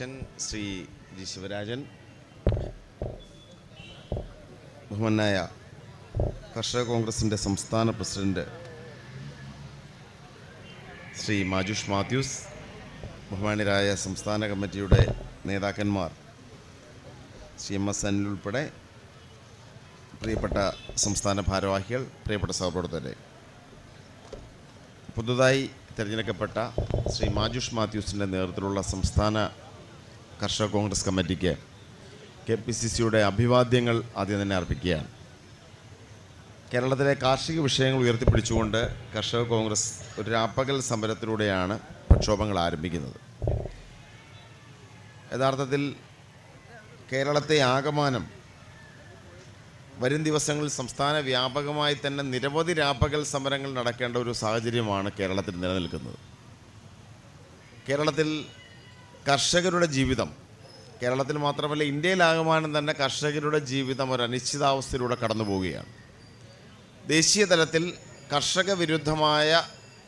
Shri G Sivarajan ബഹുമാനായ കർഷക കോൺഗ്രസിന്റെ സംസ്ഥാന പ്രസിഡന്റ് ശ്രീ മാജുഷ് മാത്യൂസ് ബഹുമാനരായ സംസ്ഥാന കമ്മിറ്റിയുടെ നേതാക്കന്മാർ ശ്രീ എം എസ് അനിൽ ഉൾപ്പെടെ പ്രിയപ്പെട്ട സംസ്ഥാന ഭാരവാഹികൾ പ്രിയപ്പെട്ട സഹപ്രവർത്തകരെ. പുതുതായി തിരഞ്ഞെടുക്കപ്പെട്ട ശ്രീ മാജുഷ് മാത്യൂസിന്റെ നേതൃത്വത്തിലുള്ള സംസ്ഥാന കർഷക കോൺഗ്രസ് കമ്മിറ്റിക്ക് കെ പി സി സിയുടെ അഭിവാദ്യങ്ങൾ ആദ്യം തന്നെ അർപ്പിക്കുകയാണ്. കേരളത്തിലെ കാർഷിക വിഷയങ്ങൾ ഉയർത്തിപ്പിടിച്ചുകൊണ്ട് കർഷക കോൺഗ്രസ് ഒരു രാപ്പകൽ സമരത്തിലൂടെയാണ് പ്രക്ഷോഭങ്ങൾ ആരംഭിക്കുന്നത്. യഥാർത്ഥത്തിൽ കേരളത്തെ ആകമാനം വരും ദിവസങ്ങളിൽ സംസ്ഥാന വ്യാപകമായി തന്നെ നിരവധി രാപ്പകൽ സമരങ്ങൾ നടക്കേണ്ട ഒരു സാഹചര്യമാണ് കേരളത്തിൽ നിലനിൽക്കുന്നത്. കേരളത്തിൽ കർഷകരുടെ ജീവിതം. കേരളത്തിൽ മാത്രമല്ല ഇന്ത്യയിലാകമാനം തന്നെ കർഷകരുടെ ജീവിതം ഒരു അനിശ്ചിതാവസ്ഥയിലൂടെ കടന്നു പോവുകയാണ്. ദേശീയ തലത്തിൽ കർഷക വിരുദ്ധമായ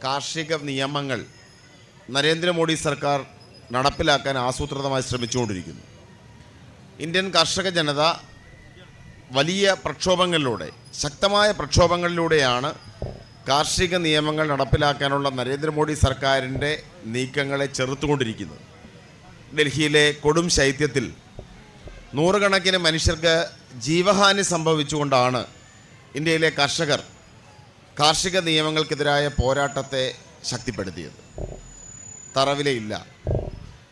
കാർഷിക നിയമങ്ങൾ നരേന്ദ്രമോദി സർക്കാർ നടപ്പിലാക്കാൻ ആസൂത്രിതമായി ശ്രമിച്ചുകൊണ്ടിരിക്കുന്നു. ഇന്ത്യൻ കർഷക ജനത വലിയ പ്രക്ഷോഭങ്ങളിലൂടെ ശക്തമായ പ്രക്ഷോഭങ്ങളിലൂടെയാണ് കാർഷിക നിയമങ്ങൾ നടപ്പിലാക്കാനുള്ള നരേന്ദ്രമോദി സർക്കാരിന്റെ നീക്കങ്ങളെ ചെറുത്തുകൊണ്ടിരിക്കുന്നത്. ഡൽഹിയിലെ കൊടും ശൈത്യത്തിൽ നൂറുകണക്കിന് മനുഷ്യർക്ക് ജീവഹാനി സംഭവിച്ചുകൊണ്ടാണ് ഇന്ത്യയിലെ കർഷകർ കാർഷിക നിയമങ്ങൾക്കെതിരായ പോരാട്ടത്തെ ശക്തിപ്പെടുത്തിയത്. തറവിലയില്ല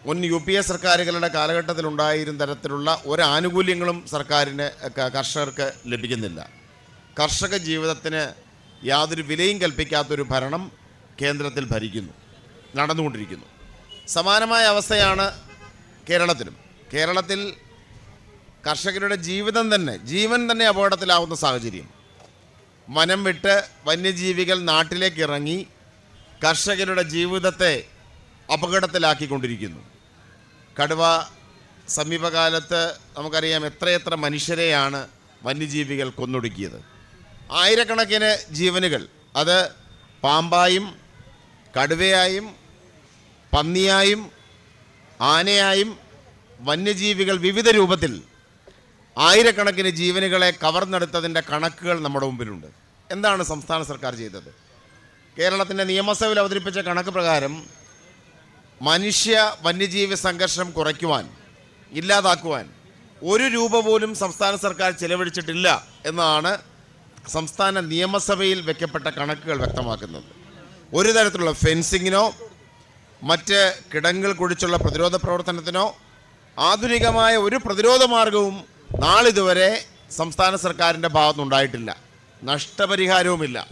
മുൻ യു പി എ സർക്കാരുകളുടെ കാലഘട്ടത്തിൽ ഉണ്ടായിരുന്ന തരത്തിലുള്ള ഒരാനുകൂല്യങ്ങളും സർക്കാരിന് കർഷകർക്ക് ലഭിക്കുന്നില്ല. കർഷക ജീവിതത്തിന് യാതൊരു വിലയും കൽപ്പിക്കാത്തൊരു ഭരണം കേന്ദ്രത്തിൽ ഭരിക്കുന്നു നടന്നുകൊണ്ടിരിക്കുന്നു. സമാനമായ അവസ്ഥയാണ് കേരളത്തിലും. കേരളത്തിൽ കർഷകരുടെ ജീവിതം തന്നെ ജീവൻ തന്നെ അപകടത്തിലാവുന്ന സാഹചര്യം. വനം വിട്ട് വന്യജീവികൾ നാട്ടിലേക്ക് ഇറങ്ങി കർഷകരുടെ ജീവിതത്തെ അപകടത്തിലാക്കിക്കൊണ്ടിരിക്കുന്നു. കടുവ സമീപകാലത്ത് നമുക്കറിയാം എത്രയെത്ര മനുഷ്യരെയാണ് വന്യജീവികൾ കൊന്നൊടുക്കിയത്. ആയിരക്കണക്കിന് ജീവനുകൾ. അത് പാമ്പായും കടുവയായും പന്നിയായും ആനയായും വന്യജീവികൾ വിവിധ രൂപത്തിൽ ആയിരക്കണക്കിന് ജീവനുകളെ കവർന്നെടുത്തതിന്റെ കണക്കുകൾ നമ്മുടെ മുമ്പിലുണ്ട്. എന്താണ് സംസ്ഥാന സർക്കാർ ചെയ്തത്? കേരളത്തിന്റെ നിയമസഭയിൽ അവതരിപ്പിച്ച കണക്ക് പ്രകാരം മനുഷ്യ വന്യജീവി സംഘർഷം കുറയ്ക്കുവാൻ ഇല്ലാതാക്കുവാൻ ഒരു രൂപ പോലും സംസ്ഥാന സർക്കാർ ചെലവഴിച്ചിട്ടില്ല എന്നാണ് സംസ്ഥാന നിയമസഭയിൽ വെക്കപ്പെട്ട കണക്കുകൾ വ്യക്തമാക്കുന്നത്. ഒരു തരത്തിലുള്ള ഫെൻസിങ്ങിനോ മറ്റ് കിടങ്ങൾ കുഴിച്ചുള്ള പ്രതിരോധ പ്രവർത്തനത്തിനോ ആധുനികമായ ഒരു പ്രതിരോധ മാർഗവും നാളിതുവരെ സംസ്ഥാന സർക്കാരിന്റെ ഭാഗത്തുനിന്നുണ്ടായിട്ടില്ല. നഷ്ടപരിഹാരവുമില്ല.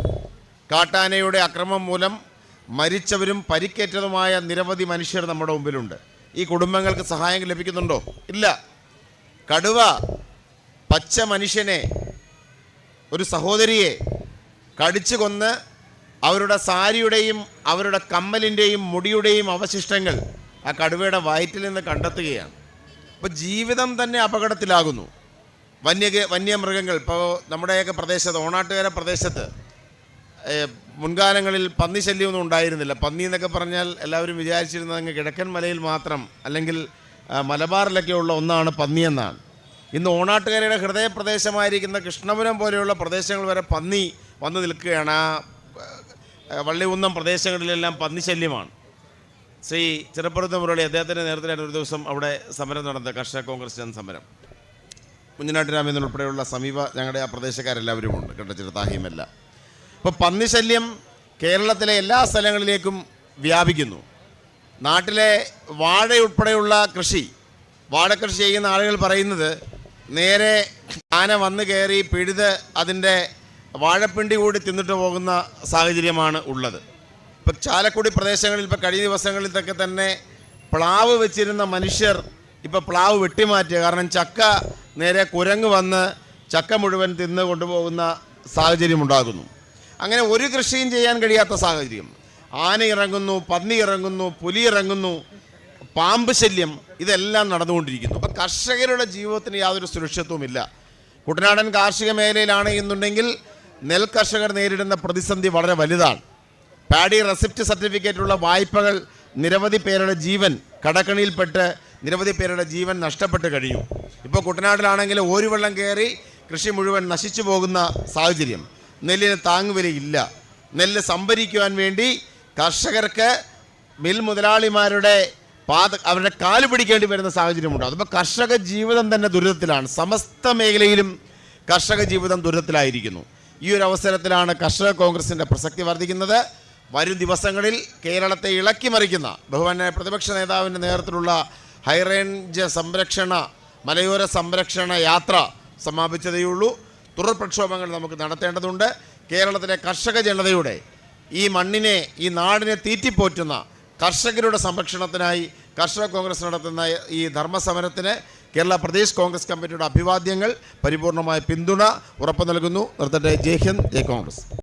കാട്ടാനയുടെ അക്രമം മൂലം മരിച്ചവരും പരിക്കേറ്റതുമായ നിരവധി മനുഷ്യർ നമ്മുടെ മുമ്പിലുണ്ട്. ഈ കുടുംബങ്ങൾക്ക് സഹായം ലഭിക്കുന്നുണ്ടോ? ഇല്ല. കടുവ പച്ച മനുഷ്യനെ ഒരു സഹോദരിയെ കടിച്ചു കൊന്ന് അവരുടെ സാരിയുടെയും അവരുടെ കമ്മലിന്റെയും മുടിയുടെയും അവശിഷ്ടങ്ങൾ ആ കടുവയുടെ വയറ്റിൽ നിന്ന് കണ്ടെത്തുകയാണ്. അപ്പോൾ ജീവിതം തന്നെ അപകടത്തിലാകുന്നു. വന്യ വന്യമൃഗങ്ങൾ ഇപ്പോൾ നമ്മുടെയൊക്കെ പ്രദേശത്ത് ഓണാട്ടുകര പ്രദേശത്ത് മുൻകാലങ്ങളിൽ പന്നി ശല്യമൊന്നും ഉണ്ടായിരുന്നില്ല. പന്നി എന്നൊക്കെ പറഞ്ഞാൽ എല്ലാവരും വിചാരിച്ചിരുന്നത് അങ്ങ് കിഴക്കൻ മലയിൽ മാത്രം അല്ലെങ്കിൽ മലബാറിലൊക്കെ ഉള്ള ഒന്നാണ് പന്നി എന്നാണ്. ഇന്ന് ഓണാട്ടുകരയുടെ ഹൃദയപ്രദേശമായിരിക്കുന്ന കൃഷ്ണപുരം പോലെയുള്ള പ്രദേശങ്ങൾ വരെ പന്നി വന്നു നിൽക്കുകയാണ്. ആ വള്ളികുന്നം പ്രദേശങ്ങളിലെല്ലാം പന്നി ശല്യമാണ് ശ്രീ ചിറപ്പുറത്ത് മുരളി അദ്ദേഹത്തിന്റെ നേതൃത്വത്തിൽ ഒരു ദിവസം അവിടെ സമരം നടന്നത് കർഷക കോൺഗ്രസ് ജന സമരം. കുഞ്ഞനാട്ട് ഉൾപ്പെടെയുള്ള സമീപ ഞങ്ങളുടെ ആ പ്രദേശക്കാരെല്ലാവരും ഉണ്ട് കണ്ടച്ചിട്ട് താഹിമല്ല ഇപ്പോൾ പന്നിശല്യം കേരളത്തിലെ എല്ലാ സ്ഥലങ്ങളിലേക്കും വ്യാപിക്കുന്നു. നാട്ടിലെ വാഴയുൾപ്പെടെയുള്ള കൃഷി വാഴക്കൃഷി ചെയ്യുന്ന ആളുകൾ പറയുന്നത് നേരെ ആന വന്നു കയറി പിഴുത് അതിന്റെ വാഴപ്പിണ്ടി കൂടി തിന്നിട്ട് പോകുന്ന സാഹചര്യമാണ് ഉള്ളത്. ഇപ്പം ചാലക്കുടി പ്രദേശങ്ങളിൽ ഇപ്പോൾ കഴിഞ്ഞ ദിവസങ്ങളിൽ ദിവസങ്ങളിലൊക്കെ തന്നെ പ്ലാവ് വെച്ചിരുന്ന മനുഷ്യർ ഇപ്പോൾ പ്ലാവ് വെട്ടിമാറ്റുക കാരണം ചക്ക നേരെ കുരങ്ങ് വന്ന് ചക്ക മുഴുവൻ തിന്ന് കൊണ്ടുപോകുന്ന സാഹചര്യം ഉണ്ടാകുന്നു. അങ്ങനെ ഒരു കൃഷിയും ചെയ്യാൻ കഴിയാത്ത സാഹചര്യം. ആന ഇറങ്ങുന്നു പന്നി ഇറങ്ങുന്നു പുലി ഇറങ്ങുന്നു പാമ്പ് ശല്യം ഇതെല്ലാം നടന്നുകൊണ്ടിരിക്കുന്നു. അപ്പം കർഷകരുടെ ജീവിതത്തിന് യാതൊരു സുരക്ഷിതത്വമില്ല കുട്ടനാടൻ കാർഷിക മേഖലയിലാണ് എന്നുണ്ടെങ്കിൽ നെൽ കർഷകർ നേരിടുന്ന പ്രതിസന്ധി വളരെ വലുതാണ്. പാഡി റെസിപ്റ്റ് സർട്ടിഫിക്കറ്റുള്ള വായ്പകൾ നിരവധി പേരുടെ ജീവൻ കടക്കണിയിൽപ്പെട്ട് നിരവധി പേരുടെ ജീവൻ നഷ്ടപ്പെട്ട് കഴിയും. ഇപ്പോൾ കുട്ടനാട്ടിലാണെങ്കിൽ ഒരു വെള്ളം കയറി കൃഷി മുഴുവൻ നശിച്ചു പോകുന്ന സാഹചര്യം. നെല്ലിന് താങ്ങുവിലയില്ല നെല്ല് സംഭരിക്കുവാൻ വേണ്ടി കർഷകർക്ക് മിൽ മുതലാളിമാരുടെ പാത അവരുടെ കാൽ പിടിക്കേണ്ടി വരുന്ന സാഹചര്യമുണ്ട്. അതിപ്പോൾ കർഷക ജീവിതം തന്നെ ദുരിതത്തിലാണ്. സമസ്ത മേഖലയിലും കർഷക ജീവിതം ദുരിതത്തിലായിരിക്കുന്നു. ഈ ഒരു അവസരത്തിലാണ് കർഷക കോൺഗ്രസിന്റെ പ്രസക്തി വർദ്ധിക്കുന്നത്. വരും ദിവസങ്ങളിൽ കേരളത്തെ ഇളക്കി മറിക്കുന്ന ബഹുമാന പ്രതിപക്ഷ നേതാവിന്റെ നേതൃത്വത്തിലുള്ള ഹൈറേഞ്ച് സംരക്ഷണ മലയോര സംരക്ഷണ യാത്ര സമാപിച്ചതേയുള്ളൂ തുടർ പ്രക്ഷോഭങ്ങൾ നമുക്ക് നടത്തേണ്ടതുണ്ട്. കേരളത്തിലെ കർഷക ജനതയുടെ ഈ മണ്ണിനെ ഈ നാടിനെ തീറ്റിപ്പോറ്റുന്ന കർഷകരുടെ സംരക്ഷണത്തിനായി കർഷക കോൺഗ്രസ് നടത്തുന്ന ഈ ധർമ്മസമരത്തിന് കേരള പ്രദേശ് കോൺഗ്രസ് കമ്മിറ്റിയുടെ അഭിവാദ്യങ്ങൾ പരിപൂർണമായ പിന്തുണ ഉറപ്പു നൽകുന്നു. നിർത്തട്ടെ. ജയ് ഹിന്ദ് ജയ് കോൺഗ്രസ്.